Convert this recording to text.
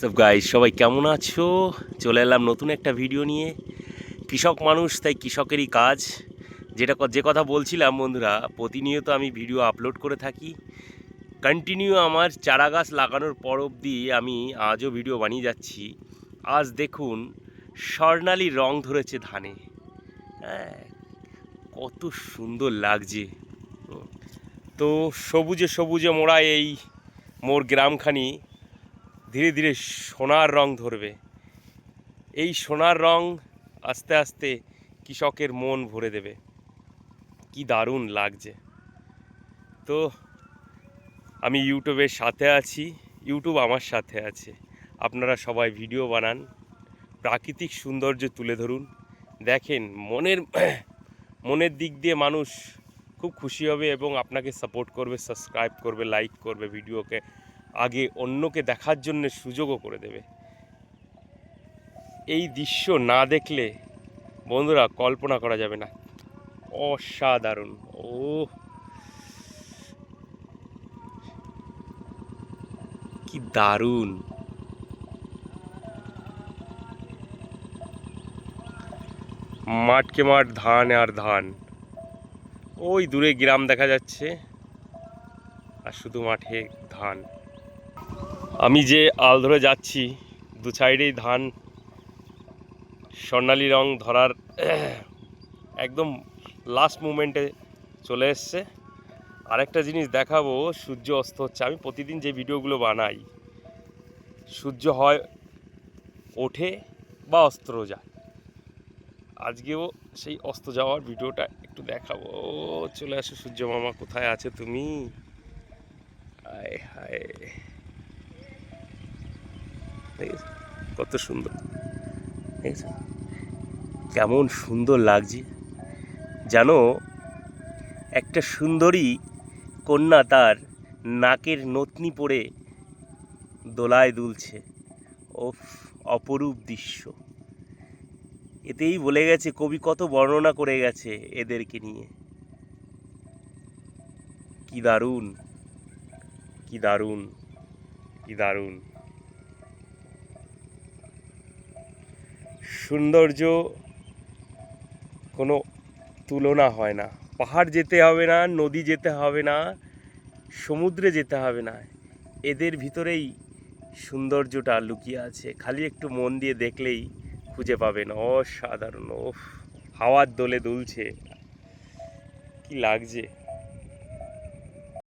সব গাইস সবাই কেমন আছো? চলে এলাম নতুন একটা ভিডিও নিয়ে। কৃষক মানুষ, তাই কৃষকেরই কাজ। যেটা যে কথা বলছিলাম, বন্ধুরা, প্রতিনিয়ত আমি ভিডিও আপলোড করে থাকি। কন্টিনিউ আমার চারা গাছ লাগানোর পর অবধি আমি আজও ভিডিও বানিয়ে যাচ্ছি। আজ দেখুন, স্বর্ণালী রং ধরেছে ধানে। হ্যাঁ কত সুন্দর লাগছে। তো সবুজে সবুজে মোড়া এই মোর গ্রামখানি। ধীরে ধীরে সোনার রং ধরবে। এই সোনার রং আস্তে আস্তে কৃষকের মন ভরে দেবে। কি দারুণ লাগছে। তো, আমি ইউটিউবের সাথে আছি। ইউটিউব আমার সাথে আছে। আপনারা সবাই ভিডিও বানান, প্রাকৃতিক সৌন্দর্য তুলে ধরুন। দেখেন, মনের মনের দিক দিয়ে মানুষ খুব খুশি হবে এবং আপনাকে সাপোর্ট করবে সাবস্ক্রাইব করবে লাইক করবে ভিডিওকে। আগে অন্যকে দেখার জন্য সুযোগও করে দেবে। এই দৃশ্য না দেখলে বন্ধুরা কল্পনা করা যাবে না। অসাধারণ। ও কি দারুণ! মাঠকে মাঠ ধান আর ধান। ওই দূরে গ্রাম দেখা যাচ্ছে। আর শুধু মাঠে ধান। আমি যে আল ধরে যাচ্ছি, দু সাইডেই ধান, স্বর্ণালী রং ধরার একদম লাস্ট মুমেন্টে চলে এসছে। আরেকটা জিনিস দেখাবো, সূর্য অস্ত হচ্ছে। আমি প্রতিদিন যে ভিডিওগুলো বানাই, সূর্য হয় ওঠে বা অস্ত্র যায়। আজকেও সেই অস্ত যাওয়ার ভিডিওটা একটু দেখাবো। চলে আসো সূর্য মামা, কোথায় আছে তুমি? হায় হায়। দেখেছ? কত সুন্দর। দেখেছ? কেমন সুন্দর লাগছে। জানো একটা সুন্দরী কন্যা তার নাকের নতনি পরে দোলায় দুলছে। ও অপরূপ দৃশ্য। এতেই বলে গেছে কবি কত বর্ণনা করে গেছে এদেরকে নিয়ে। কি দারুণ কি দারুণ কি দারুণ। সৌন্দর্য কোনো তুলনা হয় না। পাহাড় যেতে হবে না, নদী যেতে হবে না, সমুদ্রে যেতে হবে না। এদের ভিতরেই সৌন্দর্যটা লুকিয়ে আছে। খালি একটু মন দিয়ে দেখলেই খুঁজে পাবেন। অসাধারণ ও হাওয়ার দোলে দুলছে। কি লাগছে।